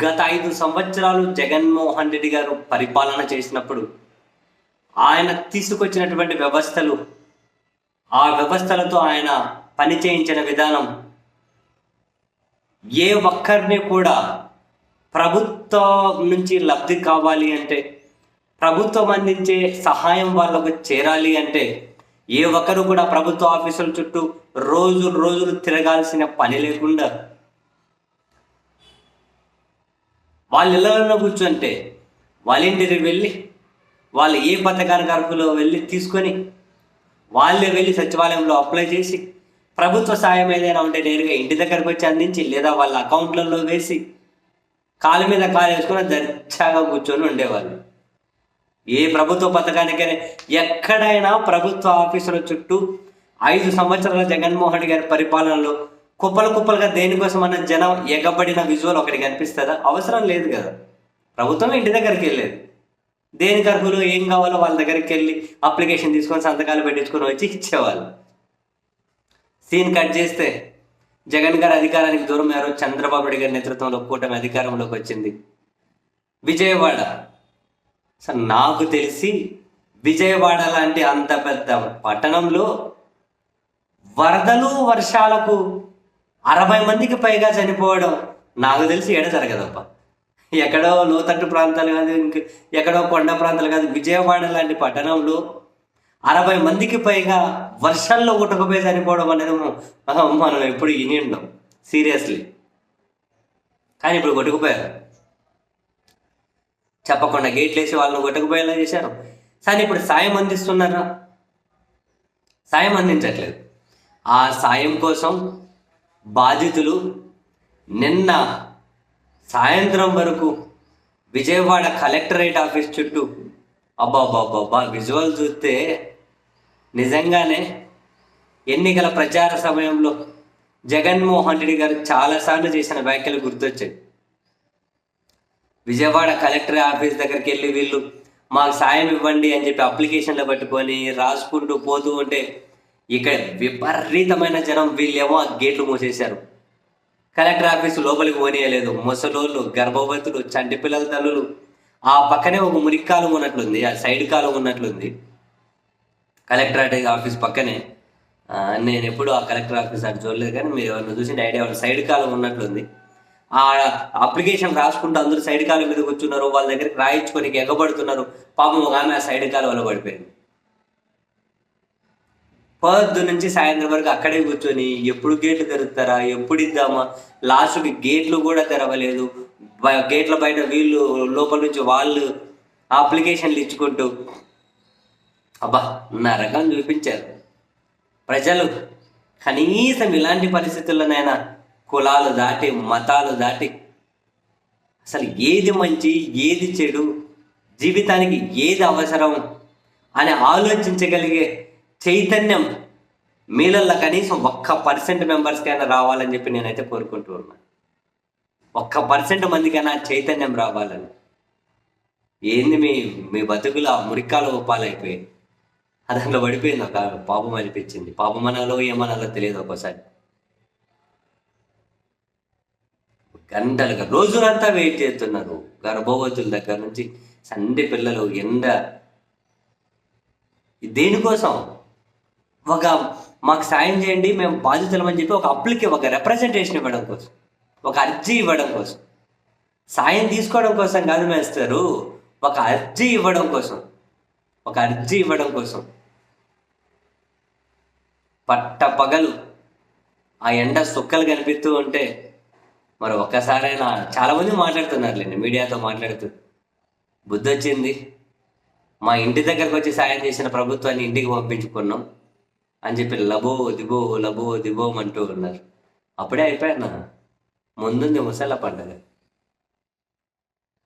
గత ఐదు సంవత్సరాలు జగన్మోహన్ రెడ్డి గారు పరిపాలన చేసినప్పుడు ఆయన తీసుకొచ్చినటువంటి వ్యవస్థలు ఆ వ్యవస్థలతో ఆయన పని చేయించిన విధానం ఏ ఒక్కరిని కూడా ప్రభుత్వం నుంచి లబ్ధి కావాలి అంటే ప్రభుత్వం అందించే సహాయం వాళ్ళకు చేరాలి అంటే ఏ ఒక్కరు కూడా ప్రభుత్వ ఆఫీసుల చుట్టూ రోజు రోజులు తిరగాల్సిన పని లేకుండా వాళ్ళు ఇళ్ళలో కూర్చుంటే వాలంటీర్ వెళ్ళి వాళ్ళు ఏ పథకానికి అర్హులో వెళ్ళి తీసుకొని వాళ్ళే వెళ్ళి సచివాలయంలో అప్లై చేసి ప్రభుత్వ సాయం ఏదైనా ఉంటే నేరుగా ఇంటి దగ్గరకు వచ్చి అందించి లేదా వాళ్ళ అకౌంట్లలో వేసి కాలు మీద కాలు వేసుకొని దర్జాగా కూర్చొని ఉండేవాళ్ళు. ఏ ప్రభుత్వ పథకానికైనా ఎక్కడైనా ప్రభుత్వ ఆఫీసుల చుట్టూ ఐదు సంవత్సరాల జగన్మోహన్ గారి పరిపాలనలో కుప్పలు కుప్పలుగా దేనికోసం అన్న జనం ఎగబడిన విజువల్ ఒకటి కనిపిస్తుందా? అవసరం లేదు కదా. ప్రభుత్వం ఇంటి దగ్గరికి వెళ్ళేది. దేనికి అర్హులు ఏం కావాలో వాళ్ళ దగ్గరికి వెళ్ళి అప్లికేషన్ తీసుకొని సంతకాలు పెట్టించుకొని వచ్చి ఇచ్చేవాళ్ళు. సీన్ కట్ చేస్తే జగన్ గారు అధికారానికి దూరం అయ్యారు. చంద్రబాబు నాయుడు గారి నేతృత్వంలో కూటమి అధికారంలోకి వచ్చింది. విజయవాడ. సార్ నాకు తెలిసి విజయవాడ లాంటి అంత పెద్ద పట్టణంలో వరదలు వర్షాలకు అరవై మందికి పైగా చనిపోవడం నాకు తెలిసి ఎడ జరగదప్ప. ఎక్కడో లోతట్టు ప్రాంతాలు కాదు ఇంక ఎక్కడో కొండ ప్రాంతాలు కాదు విజయవాడ లాంటి పట్టణంలో అరవై మందికి పైగా వర్షాల్లో కొట్టుకుపోయి చనిపోవడం అనేది మనం- ఎప్పుడు విని ఉండం. సీరియస్లీ. కానీ ఇప్పుడు కొట్టుకుపోయారు. చెప్పకుండా గేట్లు వేసి వాళ్ళని కొట్టుకుపోయేలా చేశారు. కానీ ఇప్పుడు సాయం అందిస్తున్నారా? సాయం అందించట్లేదు. ఆ సాయం కోసం బాధితులు నిన్న సాయంత్రం వరకు విజయవాడ కలెక్టరేట్ ఆఫీస్ చుట్టూ అబ్బాబాబాబా విజువల్ చూస్తే నిజంగానే ఎన్నికల ప్రచార సమయంలో జగన్మోహన్ రెడ్డి గారు చాలాసార్లు చేసిన వ్యాఖ్యలు గుర్తొచ్చాయి. విజయవాడ కలెక్టర్ ఆఫీస్ దగ్గరికి వెళ్ళి వీళ్ళు మాకు సాయం ఇవ్వండి అని చెప్పి అప్లికేషన్లు పట్టుకొని రాసుకుంటూ పోతూ ఉంటే ఇక్కడ విపరీతమైన జనం వీళ్ళేమో ఆ గేట్లు మూసేశారు. కలెక్టర్ ఆఫీస్ లోపలికి పోనీయలేదు. ముసలోళ్ళు గర్భవతులు చంటి పిల్లల తల్లులు. ఆ పక్కనే ఒక మురిక్కాలు ఉన్నట్లుంది. ఆ సైడ్ కాలం ఉన్నట్లుంది. కలెక్టరేట్ ఆఫీస్ పక్కనే. నేను ఎప్పుడు ఆ కలెక్టర్ ఆఫీస్ అటు చూడలేదు కానీ మీరు ఎవరిని చూసి ఐడియా సైడ్ కాలం ఉన్నట్లుంది. ఆ అప్లికేషన్ రాసుకుంటూ అందరూ సైడ్ కాలం మీద కూర్చున్నారు. వాళ్ళ దగ్గరికి రాయించుకొని ఎగబడుతున్నారు. పాపం ఒక ఆమె ఆ సైడ్ కాలంలో పడిపోయింది. పొద్దు నుంచి సాయంత్రం వరకు అక్కడే కూర్చొని ఎప్పుడు గేట్లు తెరుస్తారా ఎప్పుడు ఇద్దామా? లాస్ట్కి గేట్లు కూడా తెరవలేదు. గేట్ల బయట వీళ్ళు లోపల నుంచి వాళ్ళు అప్లికేషన్లు ఇచ్చుకుంటూ. అబ్బా నరకం చూపించారు. ప్రజలు కనీసం ఇలాంటి పరిస్థితుల్లోనైనా కులాలు దాటి మతాలు దాటి అసలు ఏది మంచి ఏది చెడు జీవితానికి ఏది అవసరం అని ఆలోచించగలిగే చైతన్యం మీలల్లో కనీసం ఒక్క పర్సెంట్ మెంబర్స్కైనా రావాలని చెప్పి నేనైతే కోరుకుంటూ ఉన్నాను ఒక్క పర్సెంట్ మందికైనా చైతన్యం రావాలని. ఏంది మీ మీ బతుకులు ఆ మురికాల ఉపాలైపోయాయి దాంట్లో పడిపోయింది ఒక పాపం అనిపించింది. పాపం అనాలో ఏమనాలో తెలియదు ఒక్కోసారి. గంటలుగా రోజులంతా వెయిట్ చేస్తున్నారు. గర్భవతుల దగ్గర నుంచి సండే పిల్లలు ఎండ. దేనికోసం? ఒక మాకు సాయం చేయండి మేము బాధితులమని చెప్పి ఒక అప్లికే ఒక రిప్రజెంటేషన్ ఇవ్వడం కోసం ఒక అర్జీ ఇవ్వడం కోసం. సాయం తీసుకోవడం కోసం కాదు మేస్తారు ఒక అర్జీ ఇవ్వడం కోసం ఒక అర్జీ ఇవ్వడం కోసం. పట్ట పగలు ఆ ఎండ సుక్కలు కనిపిస్తూ ఉంటే మరి ఒక్కసారైనా చాలామంది మాట్లాడుతున్నారులేండి మీడియాతో మాట్లాడుతూ. బుద్ధి వచ్చింది మా ఇంటి దగ్గరకు వచ్చి సాయం చేసిన ప్రభుత్వాన్ని ఇంటికి పంపించుకున్నాం. అని చెప్పి లబో దిబో లబో దిబో అంటూ ఉన్నారు. అప్పుడే అయిపోయాను ముందుంది ముసళ్ళ పండుగ.